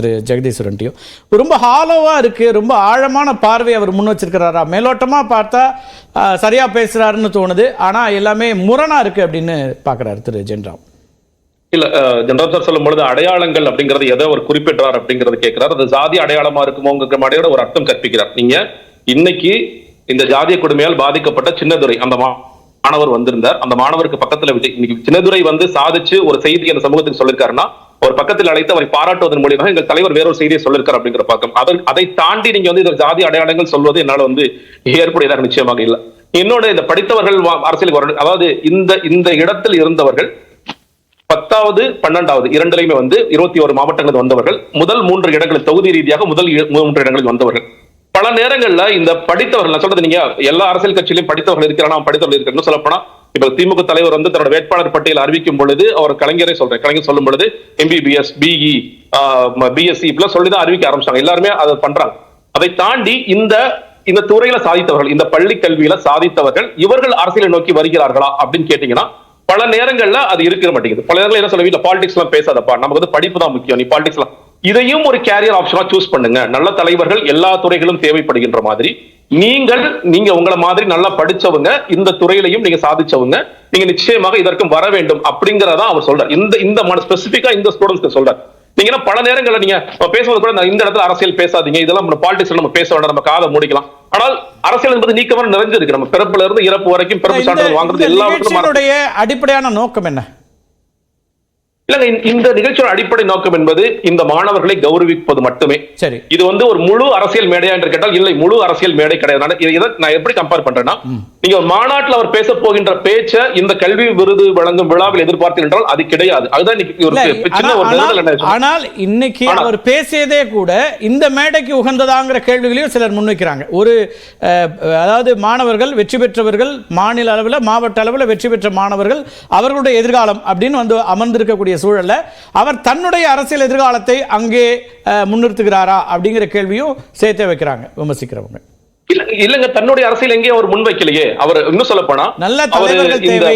திரு ஜெகதீஸ்வரன்ட்டையும். ரொம்ப ஹாலோவாக இருக்குது ரொம்ப ஆழமான பார்வை அவர் முன் வச்சிருக்கிறாரா? மேலோட்டமாக பார்த்தா சரியாக சரியா பேசுகிறாருன்னு தோணுது. ஆனால் எல்லாமே முரணாக இருக்குது அப்படின்னு பார்க்குறாரு திரு ஜென்ராம். இல்ல ஜென்ரல் சார் சொல்லும் பொழுது அடையாளங்கள் அப்படிங்கறது எதை அவர் குறிப்பிட்டார் அப்படிங்கறது கேட்கிறார். அது ஜாதி அடையாளமா இருக்குமோங்கிற மாதிரியோட ஒரு அர்த்தம் கற்பிக்கிறார். நீங்க இன்னைக்கு இந்த ஜாதிய கொடுமையால் பாதிக்கப்பட்ட சின்னதுரை அந்த மா- மாணவர் வந்திருந்தார். அந்த மாணவருக்கு பக்கத்துல விஜய் இன்னைக்கு சின்னதுரை வந்து சாதிச்சு ஒரு செய்தி அந்த சமூகத்துக்கு சொல்லிருக்காருன்னா ஒரு பக்கத்தில் அழைத்து அவரை பாராட்டுவதன் மூலியமாக எங்கள் தலைவர் வேறொரு செய்தியை சொல்லிருக்கார் அப்படிங்கிற பக்கம். அதை அதை தாண்டி நீங்க வந்து இந்த ஜாதி அடையாளங்கள் சொல்வது என்னால் வந்து ஏற்புடையதாக நிச்சயமாக இல்லை. என்னோட இந்த படித்தவர்கள் அரசியலுக்கு அதாவது இந்த இந்த இடத்தில் இருந்தவர்கள் பத்தாவது பன்னெண்டாவது இரண்டுலையுமே வந்து இருபத்தி ஒரு மாவட்டங்களில் வந்தவர்கள் முதல் மூன்று இடங்களில் தொகுதி ரீதியாக முதல் மூன்று இடங்களில் வந்தவர்கள். பல நேரங்கள்ல இந்த படித்தவர்கள் நான் சொல்றது நீங்க எல்லா அரசியல் கட்சியிலும் படித்தவர்கள் இருக்கிறான் படித்தவர்கள் இருக்கிறன்னு சொல்லப்போனா இப்ப திமுக தலைவர் வந்து தன்னோட வேட்பாளர் பட்டியல் அறிவிக்கும் பொழுது அவர் கலைஞரை சொல்றேன் கலைஞர் சொல்லும் பொழுது எம்பிபிஎஸ் பிஇ பிஎஸ்சி இப்பெல்லாம் சொல்லிதான் அறிவிக்க ஆரம்பிச்சாங்க. எல்லாருமே அதை பண்றாங்க. அதை தாண்டி இந்த இந்த துறையில சாதித்தவர்கள் இந்த பள்ளி கல்வியில சாதித்தவர்கள் இவர்கள் அரசியலை நோக்கி வருகிறார்களா அப்படின்னு கேட்டீங்கன்னா பல நேரங்கள்ல அது இருக்க மாட்டேங்குது. பல நேரங்கள் என்ன சொல்ல வீட்டுல பாலிடிக்ஸ் எல்லாம் பேசாதப்பா நமக்கு வந்து படிப்பு தான் முக்கியம் நீ பாலிடிக்ஸ் எல்லாம் இதையும் ஒரு கேரியர் ஆப்ஷனா சூஸ் பண்ணுங்க. நல்ல தலைவர்கள் எல்லா துறைகளும் தேவைப்படுகின்ற மாதிரி. நீங்கள் நீங்க உங்கள மாதிரி நல்லா படிச்சவங்க இந்த துறையிலையும் நீங்க சாதிச்சவங்க நீங்க நிச்சயமாக இதற்கும் வர வேண்டும் அப்படிங்கறதா அவர் சொல்றார். இந்த இந்த ஸ்பெசிபிக்கா இந்த ஸ்டூடெண்ட்ஸ்க்கு சொல்றார். நீங்க பல நேரங்கள்ல நீங்க பேசும்போது கூட இந்த இடத்துல அரசியல் பேசாதீங்க. இதெல்லாம் நம்ம பாலிடிக்ஸ் நம்ம பேச வேண்டாம். நம்ம காதை மூடிக்கலாம். ஆனால் அரசியல் என்பது நீக்கமான நிறைஞ்சிருக்கு. நம்ம பிறப்புல இருந்து இறப்பு வரைக்கும் பிறப்பு சான்றிதழ் வாங்குறது நிகழ்ச்சியினுடைய அடிப்படையான நோக்கம் என்ன? இல்லங்க இந்த- நிகழ்ச்சியோட அடிப்படை நோக்கம் என்பது இந்த மாணவர்களை கௌரவிப்பது மட்டுமே. சரி. இது வந்து ஒரு முழு அரசியல் மேடையா என்று கேட்டால் இல்லை முழு அரசியல் மேடை கிடையாது. நான் எப்படி கம்பேர் பண்றேன்னா நீங்க ஒரு மாநாட்டில் அவர் பேச போகின்ற பேச்ச இந்த கல்வி விருது வழங்கும் விழாவில் எதிர்பார்த்தீர்கள் என்றால் அது கிடையாது. அதுதான் ஆனால் இன்னைக்கு அவர் பேசியதே கூட இந்த மேடைக்கு உகந்ததாங்கிற கேள்விகளையும் சிலர் முன்வைக்கிறாங்க. ஒரு அதாவது மாணவர்கள் வெற்றி பெற்றவர்கள் மாநில அளவில் மாவட்ட அளவில் வெற்றி பெற்ற மாணவர்கள் அவர்களுடைய எதிர்காலம் அப்படின்னு வந்து அமர்ந்திருக்கக்கூடிய சூழல்ல அவர் தன்னுடைய அரசியல் எதிர்காலத்தை அங்கே முன்னிறுத்துகிறாரா அப்படிங்கிற கேள்வியும் சேர்த்தே வைக்கிறாங்க விமர்சிக்கிறவங்க. இல்லங்க தன்னுடைய அரசியல் எங்கேயும் அவர் முன்வைக்கலையே. அவர் இன்னும் சொல்ல போனா நல்ல தலைவர்கள் தேவை.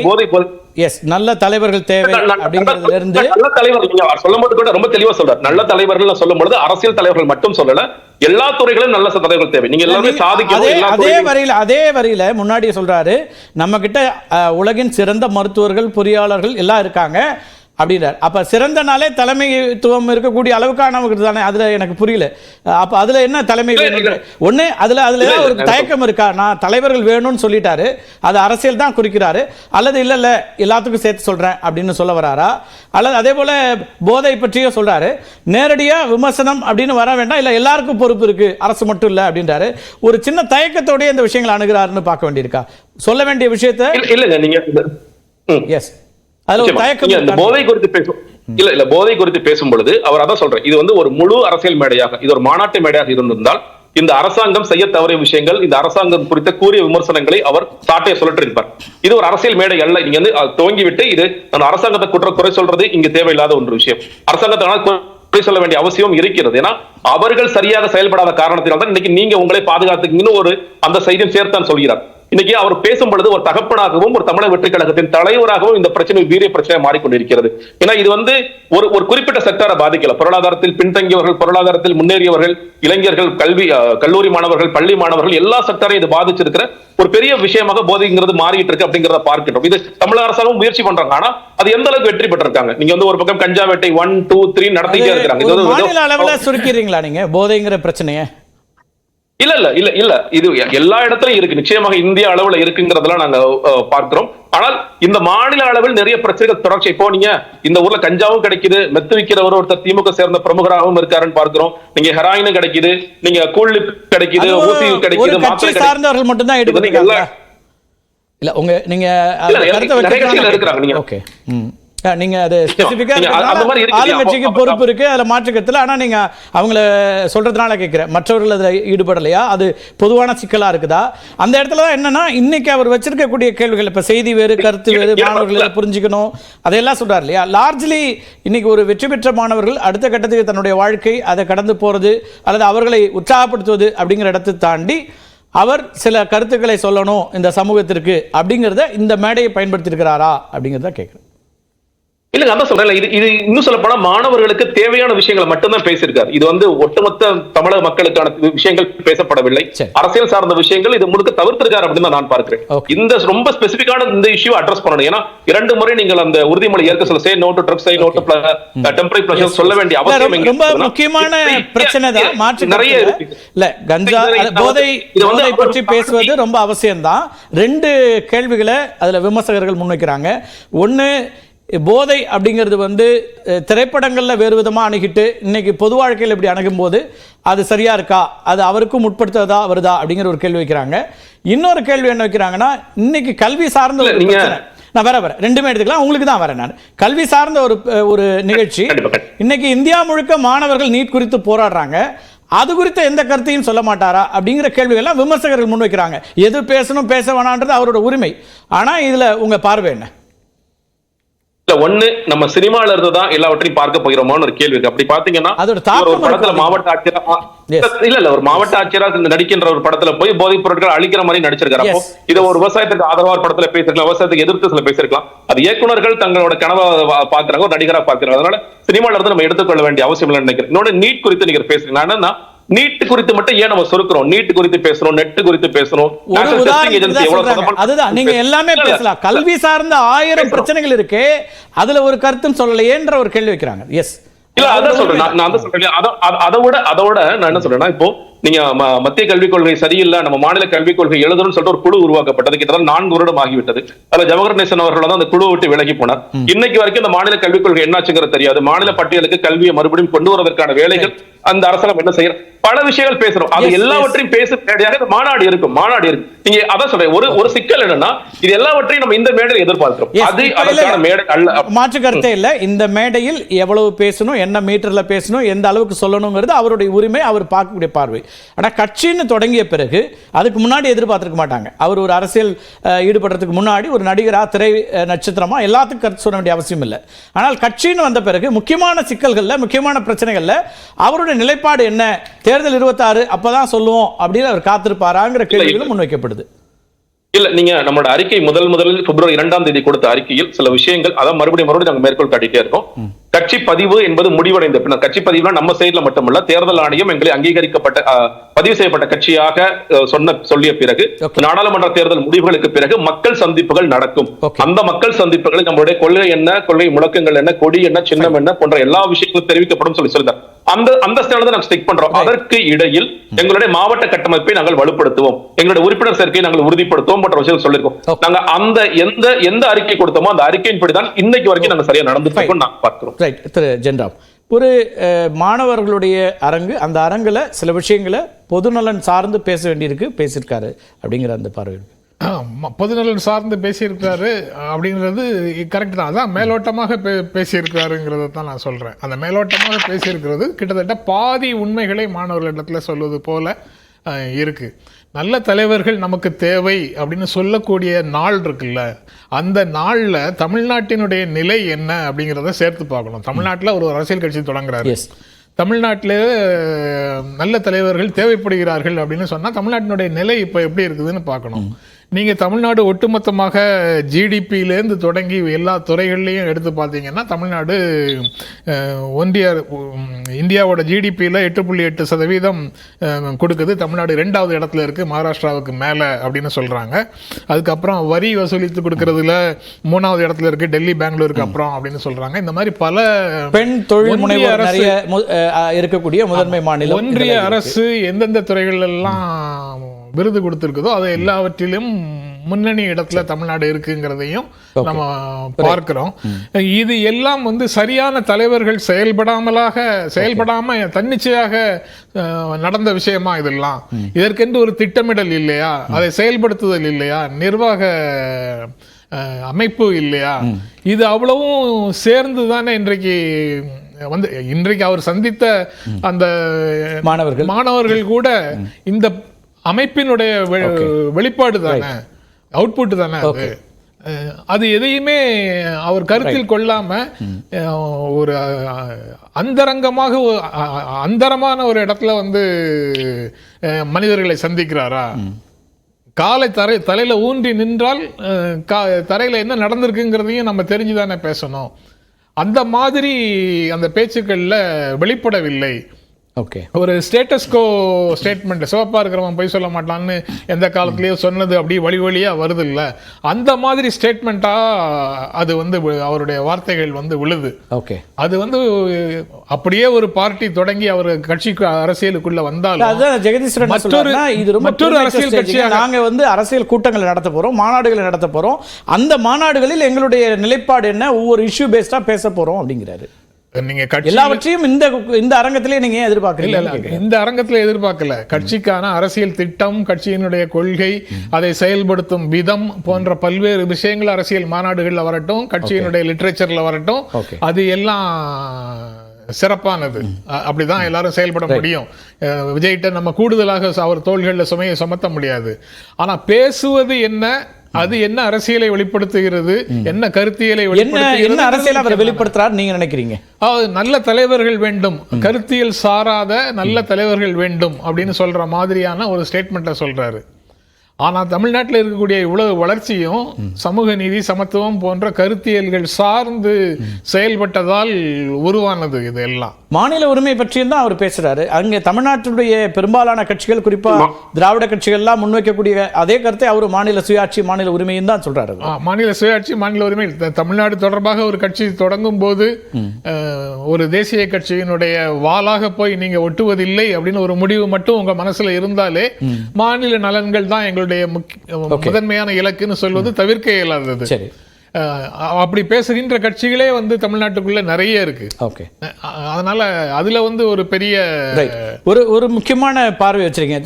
எஸ் நல்ல தலைவர்கள் தேவை அப்படிங்கிறதுல இருந்து நல்ல தலைவர் நீங்க சொல்லும்போது கூட ரொம்ப தெளிவா சொல்றார். நல்ல தலைவர்கள் சொல்லும் பொழுது அரசியல் தலைவர்கள் மட்டும் சொல்லல எல்லா துறைகளும் நல்ல தலைவர்கள் தேவை. நீங்க எல்லாருமே நீங்க சாதிக்கணும் அதே வரியில அதே வரியில முன்னாடி சொல்றாரு நம்ம கிட்ட உலகின் சிறந்த மருத்துவர்கள் பொறியாளர்கள் எல்லாம் இருக்காங்க. அப்படின்றார். அப்ப சிறந்தனாலே தலைமைத்துவம் இருக்கக்கூடிய அளவுக்கான நமக்கு தானே? அதுல எனக்கு புரியல. அப்ப அதுல என்ன தலைமை வேணும். ஒண்ணு அதுல அதுல ஏதாவது ஒரு. தயக்கம் இருக்கா? நான் தலைவர்கள் வேணும்னு சொல்லிட்டாரு. அது அரசியல் தான் குறிக்கிறாரு. அல்லது இல்ல இல்ல எல்லாத்துக்கும் சேர்த்து சொல்றேன் அப்படின்னு சொல்ல வராரா? அல்லது அதே போல போதை பற்றியும் சொல்றாரு. நேரடியா விமர்சனம் அப்படின்னு வர வேண்டாம். இல்ல எல்லாருக்கும் பொறுப்பு இருக்கு. அரசு மட்டும் இல்ல அப்படின்றாரு. ஒரு சின்ன தயக்கத்தோடய இந்த விஷயங்களை அணுகிறாருன்னு பார்க்க வேண்டியிருக்கா? சொல்ல வேண்டிய விஷயத்த இல்ல- இல்லங்க நீங்க இந்த- ம். எஸ் போதை குறித்து பேசும் இல்ல இல்ல போதை குறித்து பேசும் பொழுது அவர் அதான் சொல்றேன் இது வந்து ஒரு முழு அரசியல் மேடையாக இது ஒரு மாநாட்டு மேடையாக இருந்திருந்தால் இந்த அரசாங்கம் செய்ய தவறிய விஷயங்கள் இந்த அரசாங்கம் குறித்த கூறிய விமர்சனங்களை அவர் சாட்டையை சொல்லிட்டு இருப்பார் இது ஒரு அரசியல் மேடை அல்ல. நீங்க வந்து அது துவங்கி விட்டு இது நான் அரசாங்கத்தை குற்ற குறை சொல்றது இங்க தேவையில்லாத ஒன்று விஷயம். அரசாங்கத்தை குறை சொல்ல வேண்டிய அவசியம் இருக்கிறது. ஏன்னா அவர்கள் சரியாக செயல்படாத காரணத்தினால் தான் இன்னைக்கு நீங்க உங்களை பாதுகாத்துக்கீங்கன்னு ஒரு அந்த செய்தியும் சேர்த்தான் சொல்கிறார். இன்னைக்கு அவர் பேசும் பொழுது ஒரு தகப்பனாகவும் ஒரு தமிழக வெற்றி கழகத்தின் தலைவராகவும் இந்த பிரச்சனை வீரிய பிரச்சனை மாறிக்கொண்டிருக்கிறது. ஏன்னா இது வந்து ஒரு ஒரு குறிப்பிட்ட செக்டாரை பாதிக்கல. பொருளாதாரத்தில் பின்தங்கியவர்கள் பொருளாதாரத்தில் முன்னேறியவர்கள் இளைஞர்கள் கல்வி கல்லூரி மாணவர்கள் பள்ளி மாணவர்கள் எல்லா செக்டாரையும் இது பாதிச்சிருக்கிற ஒரு பெரிய விஷயமாக போதைங்கிறது மாறிட்டு இருக்கு அப்படிங்கறத பார்க்கின்றோம். இது தமிழக அரசாங்கம் முயற்சி பண்றாங்க. ஆனா அது எந்த அளவுக்கு வெற்றி பெற்றிருக்காங்க? நீங்க வந்து ஒரு பக்கம் கஞ்சா வேட்டை ஒன் டூ த்ரீ நடத்திட்டே இருக்கிறாங்க. இது சுருக்கிறீங்களா நீங்க? போதைங்கிற பிரச்சனையை? இல்ல இல்ல இல்ல இல்ல. இது எல்லா இடத்துலயும் இருக்கு. நிச்சயமாக இந்திய அளவுல இருக்குங்கிறதெல்லாம் நாங்க பார்க்கிறோம். ஆனால் இந்த மாநில அளவில் நிறைய பிரச்சனைகள் தொடர்ச்சி. இப்போ நீங்க இந்த ஊர்ல கஞ்சாவும் கிடைக்குது மெத்து விக்கிறவர் ஒருத்தர் திமுக சேர்ந்த பிரமுகராகவும் இருக்காருன்னு பார்க்கிறோம். நீங்க ஹெராயினும் கிடைக்குது நீங்க கூழ் கிடைக்குது ஊசி கிடைக்குது மாத்திரை சார்ந்தவர்கள் ஈடுபட்டிருக்காங்க எல்லா- இல்ல உங்க நீங்க இருக்கிறாங்க, நீங்க- ஓகே. நீங்க அது. ஆளுங்கட்சிக்கு பொறுப்பு இருக்கு அதுல மாற்றுக்கத்துல. ஆனா நீங்க அவங்கள சொல்றதுனால கேட்கிறேன் மற்றவர்கள் அதுல ஈடுபடலையா? அது பொதுவான சிக்கலா இருக்குதா? அந்த இடத்துல தான் என்னன்னா இன்னைக்கு அவர் வச்சிருக்கக்கூடிய கேள்விகள் இப்ப செய்தி வேறு கருத்து வேறு மாணவர்கள் புரிஞ்சுக்கணும். அதையெல்லாம் சொல்றாரு இல்லையா? லார்ஜ்லி இன்னைக்கு ஒரு வெற்றி பெற்ற மாணவர்கள் அடுத்த கட்டத்துக்கு தன்னுடைய வாழ்க்கை அதை கடந்து போறது அல்லது அவர்களை உற்சாகப்படுத்துவது அப்படிங்கிற இடத்தை தாண்டி அவர் சில கருத்துக்களை சொல்லணும் இந்த சமூகத்திற்கு அப்படிங்கிறத இந்த மேடையை பயன்படுத்தியிருக்கிறாரா அப்படிங்கிறத கேட்குறேன் இல்லங்க அதான் சொல்றேன் இது இது இன்னும் சொல்ல போனா மாணவர்களுக்கு தேவையான விஷயங்களை மட்டும்தான் பேசியிருக்காரு. இது வந்து ஒட்டுமொத்த தமிழக மக்களுக்கான விஷயங்கள் பேசப்படவில்லை. அரசியல் சார்ந்த விஷயங்கள் இது முழுக்க தவிர்த்திருக்காரு அப்படின்னு தான் நான் பார்க்கிறேன். இந்த ரொம்ப ஸ்பெசிபிக்கான இந்த இஷ்யூ அட்ரஸ் பண்ணணும். ஏன்னா இரண்டு முறை நீங்கள் அந்த உறுதிமொழி ஏற்க சொல்ல say no to drugs say no to temporary pleasure சொல்ல வேண்டிய அவசியம் ரொம்ப- முக்கியமான பிரச்சனை தான் மாற்று நிறைய இல்ல. கஞ்சா போதை இது வந்து பற்றி பேசுவது ரொம்ப அவசியம்தான். ரெண்டு கேள்விகளை அதுல விமர்சகர்கள் முன்வைக்கிறாங்க. ஒண்ணு போதை அப்படிங்கிறது வந்து திரைப்படங்கள்ல வேறு விதமா அணுகிட்டு இன்னைக்கு பொது வாழ்க்கையில் இப்படி அணுகும்போது அது சரியா இருக்கா? அது அவருக்கும் உட்படுத்துறதா வருதா? அப்படிங்கிற ஒரு கேள்வி வைக்கிறாங்க. இன்னொரு கேள்வி என்ன வைக்கிறாங்கன்னா இன்னைக்கு கல்வி சார்ந்த ஒரு பிரச்சனை. நான் வேற வரேன் ரெண்டுமே எடுத்துக்கலாம். உங்களுக்கு தான் வரேன் நான். கல்வி சார்ந்த ஒரு ஒரு நிகழ்ச்சி. இன்னைக்கு இந்தியா முழுக்க மாணவர்கள் நீட் குறித்து போராடுறாங்க. அது குறித்த எந்த கருத்தையும் சொல்ல மாட்டாரா? அப்படிங்கிற கேள்விகள்லாம் விமர்சகர்கள் முன்வைக்கிறாங்க எது பேசணும் பேச வேணான்றது அவரோட உரிமை. ஆனா இதுல உங்க பார்வை என்ன? இல்ல ஒண்ணு நம்ம சினிமால இருந்து தான் எல்லாவற்றையும் பார்க்க போகிறோமான்னு ஒரு கேள்வி இருக்கு. அப்படி பாத்தீங்கன்னா ஒரு படத்துல. மாவட்ட ஆட்சியரா. இல்ல இல்ல ஒரு மாவட்ட ஆட்சியரா இந்த நடிக்கின்ற ஒரு படத்துல போய் போதைப் பொருட்கள் அழிக்கிற மாதிரி நடிச்சிருக்காரு. அப்போ. இத ஒரு விவசாயத்துக்கு ஆதரவா படத்துல பேசிருக்கலாம் விவசாயத்துக்கு எதிர்த்து சில பேசிருக்கலாம். அது இயக்குனர்கள் தங்களோட கனவை பாக்குறாங்க ஒரு நடிகரா பாக்குறாங்க அதனால சினிமால இருந்து நம்ம எடுத்துக்கொள்ள வேண்டிய அவசியம் இல்லைன்னு நினைக்கிறேன். இன்னொன்னு நீட் குறித்து நீங்க பேசுறீங்க. நான் என்னன்னா நீட் குறித்து மட்டும் ஏன் நம்ம சுருக்கிறோம்? நீட் குறித்து பேசுறோம் நெட் குறித்து பேசுறோம் அதுதான் நீங்க எல்லாமே. பேசலாம். கல்வி சார்ந்த ஆயிரம். பிரச்சனைகள் இருக்கு. அதுல ஒரு கருத்தும் சொல்லலையேன்ற ஒரு கேள்வி வைக்கிறாங்க. எஸ் இல்ல அதான் சொல்றேன். நான் அதான் சொல்றேன். அத- அத- அதை விட அதை விட நான் என்ன சொல்றேன்னா இப்போ நீங்க மத்திய கல்விக் கொள்கை சரியில்லை நம்ம மாநில கல்விக் கொள்கை எழுதணும்னு சொல்லிட்டு ஒரு குழு உருவாக்கப்பட்டது. கிட்டத்தட்ட நான்கு வருடம் ஆகிவிட்டது. அதுல ஜவஹர் நேசன் அவர்கள் தான் அந்த குழு விட்டு விலகி போனார். இன்னைக்கு வரைக்கும் இந்த மாநில கல்விக் கொள்கை என்னாச்சுங்கிறது தெரியாது. மாநில பட்டியலுக்கு கல்வியை மறுபடியும் கொண்டு வருவதற்கான வேலைகள் அந்த அரசாங்கம் என்ன செய்யற பல விஷயங்கள் பேசுறோம். அது. எல்லாவற்றையும் பேச தேவையாக இந்த மாநாடு இருக்கும். மாநாடு இருக்கு நீங்க அதான் சொல்றேன். ஒரு ஒரு சிக்கல் என்னன்னா இது எல்லாவற்றையும் நம்ம இந்த மேடையில் எதிர்பார்க்கிறோம். அது அதற்கான மேடை அல்ல. மாற்று கருத்தே இல்ல. இந்த மேடையில் எவ்வளவு பேசணும் என்ன மீட்டர்ல பேசணும் எந்த அளவுக்கு சொல்லணுங்கிறது அவருடைய உரிமை அவர் பார்க்கக்கூடிய பார்வை. ஆனா கட்சின்னு தொடங்கிய பிறகு அதுக்கு முன்னாடி எதிர்பார்த்திருக்க மாட்டாங்க. அவர் ஒரு அரசியல் ஈடுபடுறதுக்கு முன்னாடி ஒரு நடிகரா திரை நட்சத்திரமா எல்லாத்துக்கும் கருத்து சொல்ல வேண்டிய அவசியம் இல்லை. ஆனால் கட்சின்னு வந்த பிறகு முக்கியமான சிக்கல்கள்ல முக்கியமான பிரச்சனைகள்ல அவருடைய நிலைப்பாடு என்ன? தேர்தல் இருபத்தாறு அப்பதான் சொல்லுவோம் அப்படின்னு அவர் காத்திருப்பாராங்கிற கேள்விகளும் முன்வைக்கப்படுது. இல்ல நீங்க நம்மளோட அறிக்கை முதல் முதலில் பிப்ரவரி இரண்டாம் தேதி கொடுத்த அறிக்கையில் சில விஷயங்கள் அதான் மறுபடியும் மறுபடியும் நாங்க மேற்கோள் காட்டிட்டே இருக்கோம். கட்சி பதிவு என்பது முடிவடைந்த பின்னர் கட்சி பதிவுனா நம்ம சைடுல மட்டுமல்ல தேர்தல் ஆணையம் எங்களை அங்கீகரிக்கப்பட்ட பதிவு செய்யப்பட்ட கட்சியாக சொன்ன சொல்லிய பிறகு. நாடாளுமன்ற தேர்தல் முடிவுகளுக்கு பிறகு மக்கள் சந்திப்புகள் நடக்கும். அந்த மக்கள் சந்திப்புகளில் நம்மளுடைய கொள்கை என்ன கொள்கை முழக்கங்கள் என்ன கொடி என்ன சின்னம் என்ன போன்ற எல்லா விஷயங்களும் தெரிவிக்கப்படும் சொல்லி சொல்லிட்டார் அந்த அந்த ஸ்டாண்ட் தான் நாங்க ஸ்டிக் பண்றோம். அதற்கு இடையில் எங்களுடைய மாவட்ட கட்டமைப்பை நாங்கள் வலுப்படுத்துவோம். எங்களுடைய உறுப்பினர் சேர்க்கையை நாங்கள் உறுதிப்படுத்துவோம் போன்ற விஷயம் சொல்லியிருக்கோம். நாங்க அந்த எந்த எந்த அறிக்கை கொடுத்தோமோ அந்த அறிக்கையின்படி தான் இன்னைக்கு வரைக்கும் நாங்க சரியா நடந்துட்டு நாங்க பார்க்கிறோம். ரைட் திரு ஜென்ராம் ஒரு மாணவர்களுடைய அரங்கு அந்த அரங்குல சில விஷயங்களை பொதுநலன் சார்ந்து பேச வேண்டியிருக்கு பேசியிருக்காரு அப்படிங்கிற அந்த பார்வை. ஆமா, பொதுநலன் சார்ந்து பேசியிருக்காரு அப்படிங்கிறது கரெக்ட் தான். அதான் மேலோட்டமாக பே பேசியிருக்காருங்கிறத தான் நான் சொல்கிறேன் அந்த மேலோட்டமாக பேசியிருக்கிறது கிட்டத்தட்ட பாதி உண்மைகளை மாணவர்களிடத்துல சொல்வது போல அஹ், இருக்கு. நல்ல தலைவர்கள் நமக்கு தேவை அப்படின்னு சொல்லக்கூடிய நாள் இருக்குல்ல அந்த நாளில் தமிழ்நாட்டினுடைய நிலை என்ன அப்படிங்கிறத சேர்த்து பார்க்கணும். தமிழ்நாட்டில் ஒரு அரசியல் கட்சி தொடங்குறாரு. தமிழ்நாட்டில் நல்ல தலைவர்கள் தேவைப்படுகிறார்கள் அப்படின்னு சொன்னால் தமிழ்நாட்டினுடைய நிலை இப்போ எப்படி இருக்குதுன்னு பார்க்கணும். நீங்கள் தமிழ்நாடு ஒட்டுமொத்தமாக ஜிடிபியிலேருந்து தொடங்கி எல்லா துறைகள்லையும் எடுத்து பார்த்தீங்கன்னா தமிழ்நாடு ஒன்றிய இந்தியாவோட ஜிடிபியில் எட்டு புள்ளி எட்டு சதவீதம் கொடுக்குது. தமிழ்நாடு ரெண்டாவது இடத்துல இருக்குது மகாராஷ்டிராவுக்கு மேலே அப்படின்னு சொல்கிறாங்க அதுக்கப்புறம் வரி வசூலித்து கொடுக்கறதுல மூணாவது இடத்துல இருக்குது டெல்லி பெங்களூருக்கு அப்புறம் அப்படின்னு சொல்கிறாங்க இந்த மாதிரி பல பெண் தொழில் முனைவோர் நிறைய இருக்கக்கூடிய முதன்மை மாநிலம் ஒன்றிய. அரசு எந்தெந்த துறைகள் எல்லாம் விருது கொடுத்திருக்குதோ அது எல்லாவற்றிலும் முன்னணி இடத்துல தமிழ்நாடு இருக்குங்கிறதையும் நம்ம பார்க்கிறோம். இது எல்லாம் வந்து சரியான தலைவர்கள் செயல்படாமலாக செயல்படாம தன்னிச்சையாக நடந்த விஷயமா இதெல்லாம். இதற்கென்று ஒரு திட்டமிடல் இல்லையா? அதை செயல்படுத்துதல் இல்லையா? நிர்வாக அமைப்பு இல்லையா? இது அவ்வளவும் சேர்ந்து தானே இன்றைக்கு வந்து இன்றைக்கு அவர் சந்தித்த அந்த மாணவர்கள். மாணவர்கள் கூட இந்த அமைப்பினுடைய வெளிப்பாடு தானே? அவுட்புட் தானே அது? அது எதையுமே அவர் கருத்தில் கொள்ளாம ஒரு அந்தரங்கமாக அந்தரமான ஒரு இடத்துல வந்து மனிதர்களை சந்திக்கிறாரா? காலை தரை தலையில ஊன்றி நின்றால் கா- தரையில என்ன நடந்திருக்குங்கிறதையும் நம்ம தெரிஞ்சுதானே பேசணும். அந்த மாதிரி அந்த பேச்சுக்கள்ல வெளிப்படவில்லை. ஓகே ஒரு ஸ்டேட்டஸ்கோ ஸ்டேட்மெண்ட் சிவப்பா இருக்கிறவன் போய் சொல்ல மாட்டான்னு எந்த காலத்திலயோ சொன்னது அப்படியே வழி வழியா வருது இல்ல அந்த மாதிரி ஸ்டேட்மெண்ட்டா அது வந்து அவருடைய வார்த்தைகள் வந்து விழுது. ஓகே அது வந்து அப்படியே ஒரு பார்ட்டி தொடங்கி அவர் கட்சிக்கு அரசியலுக்குள்ள வந்தாலும் அதுதான் ஜெகதீஸ்வரன் மற்றொரு- இது மற்றொரு அரசியல். கட்சியாக- நாங்க வந்து அரசியல் கூட்டங்களை நடத்த போறோம் மாநாடுகளை நடத்த போறோம். அந்த மாநாடுகளில் எங்களுடைய நிலைப்பாடு என்ன? ஒவ்வொரு இஷ்யூ பேஸ்டா பேச போறோம் அப்படிங்கிறாரு. நீங்க எல்லாவற்றையும் இந்த இந்த அரங்கத்திலே நீங்க ஏன் இல்ல எதிர்பார்க்கறீங்க இல்ல இந்த அரங்கத்துல எதிர்பார்க்கல. கட்சிக்கான அரசியல் திட்டம் கட்சியினுடைய கொள்கை அதை செயல்படுத்தும் விதம் போன்ற பல்வேறு விஷயங்கள் அரசியல் மாநாடுகள்ல வரட்டும் கட்சியினுடைய லிட்ரேச்சர்ல வரட்டும். அது எல்லாம் சிறப்பானது. அப்படிதான் எல்லாரும் செயல்பட முடியும். விஜய்கிட்ட நம்ம கூடுதலாக அவர் தோள்களில் சுமையை சுமத்த முடியாது. ஆனா பேசுவது என்ன? அது என்ன அரசியலை வெளிப்படுத்துகிறது? என்ன கருத்தியலை என்ன அரசியல் அவர் வெளிப்படுத்துறாரு நீங்க நினைக்கிறீங்க? நல்ல தலைவர்கள் வேண்டும். கருத்தியல் சாராத நல்ல தலைவர்கள் வேண்டும் அப்படின்னு சொல்ற மாதிரியான ஒரு ஸ்டேட்மெண்ட்டை சொல்றாரு. ஆனா தமிழ்நாட்டில் இருக்கக்கூடிய இவ்வளவு வளர்ச்சியும் சமூக நீதி சமத்துவம் போன்ற கருத்தியல்கள் சார்ந்து செயல்பட்டதால் உருவானது இது எல்லாம். மாநில உரிமை பற்றியும் தான் அவர் பேசுறாரு. அங்க தமிழ்நாட்டுடைய பெரும்பாலான கட்சிகள் குறிப்பா திராவிட கட்சிகள்லாம் முன்வைக்கக்கூடிய அதே கருத்தை அவர் மாநில சுயாட்சி மாநில உரிமையும் தான் சொல்றாரு ஆ, மாநில சுயாட்சி மாநில உரிமை. தமிழ்நாடு தொடர்பாக ஒரு கட்சி தொடங்கும் போது ஒரு தேசிய கட்சியினுடைய வாளாக போய் நீங்க ஒட்டுவதில்லை அப்படின்னு ஒரு முடிவு மட்டும் உங்க மனசுல இருந்தாலே மாநில நலன்கள் தான் எங்களுடைய முக்கிய முதன்மையான இலக்குன்னு சொல்வது தவிர்க்க இயலாதது. அப்படி பேசுகின்ற கட்சிகளே வந்து தமிழ்நாட்டுக்குள்ள நிறைய இருக்கு. ஓகே அதனால அதுல வந்து ஒரு பெரிய ஒரு ஒரு முக்கியமான பார்வை வச்சிருக்கீங்க.